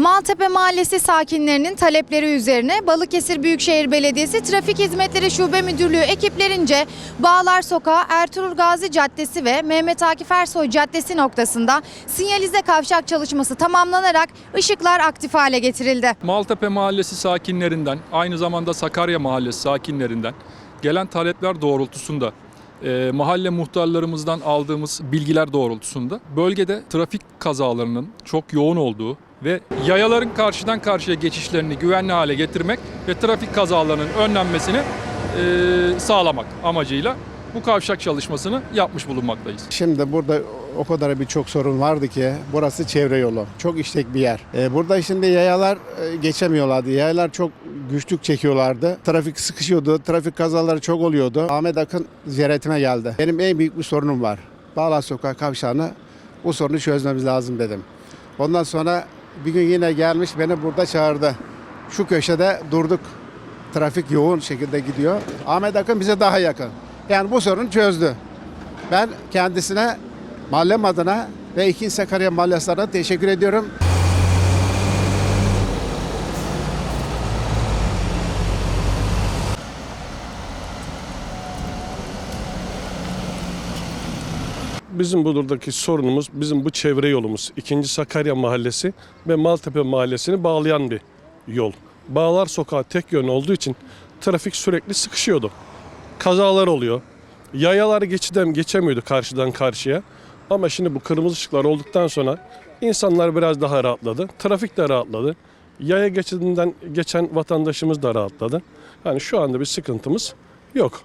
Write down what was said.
Maltepe Mahallesi sakinlerinin talepleri üzerine Balıkesir Büyükşehir Belediyesi Trafik Hizmetleri Şube Müdürlüğü ekiplerince Bağlar Sokağı, Ertuğrul Gazi Caddesi ve Mehmet Akif Ersoy Caddesi noktasında sinyalize kavşak çalışması tamamlanarak ışıklar aktif hale getirildi. Maltepe Mahallesi sakinlerinden, aynı zamanda Sakarya Mahallesi sakinlerinden gelen talepler doğrultusunda e, mahalle muhtarlarımızdan aldığımız bilgiler doğrultusunda bölgede trafik kazalarının çok yoğun olduğu ve yayaların karşıdan karşıya geçişlerini güvenli hale getirmek ve trafik kazalarının önlenmesini e, sağlamak amacıyla bu kavşak çalışmasını yapmış bulunmaktayız. Şimdi burada o kadar birçok sorun vardı ki burası çevre yolu. Çok işlek bir yer. Ee, burada şimdi yayalar e, geçemiyorlardı. Yayalar çok güçlük çekiyorlardı. Trafik sıkışıyordu. Trafik kazaları çok oluyordu. Ahmet Akın ziyaretime geldi. Benim en büyük bir sorunum var. Bağlar Sokak kavşağını bu sorunu çözmemiz lazım dedim. Ondan sonra bir gün yine gelmiş beni burada çağırdı. Şu köşede durduk. Trafik yoğun şekilde gidiyor. Ahmet Akın bize daha yakın. Yani bu sorunu çözdü. Ben kendisine mahallem adına ve 2. Sakarya Mahallesi adına teşekkür ediyorum. Bizim buradaki sorunumuz bizim bu çevre yolumuz. 2. Sakarya Mahallesi ve Maltepe Mahallesi'ni bağlayan bir yol. Bağlar sokağı tek yön olduğu için trafik sürekli sıkışıyordu. Kazalar oluyor. Yayalar geçiden geçemiyordu karşıdan karşıya. Ama şimdi bu kırmızı ışıklar olduktan sonra insanlar biraz daha rahatladı. Trafik de rahatladı. Yaya geçidinden geçen vatandaşımız da rahatladı. Yani şu anda bir sıkıntımız yok.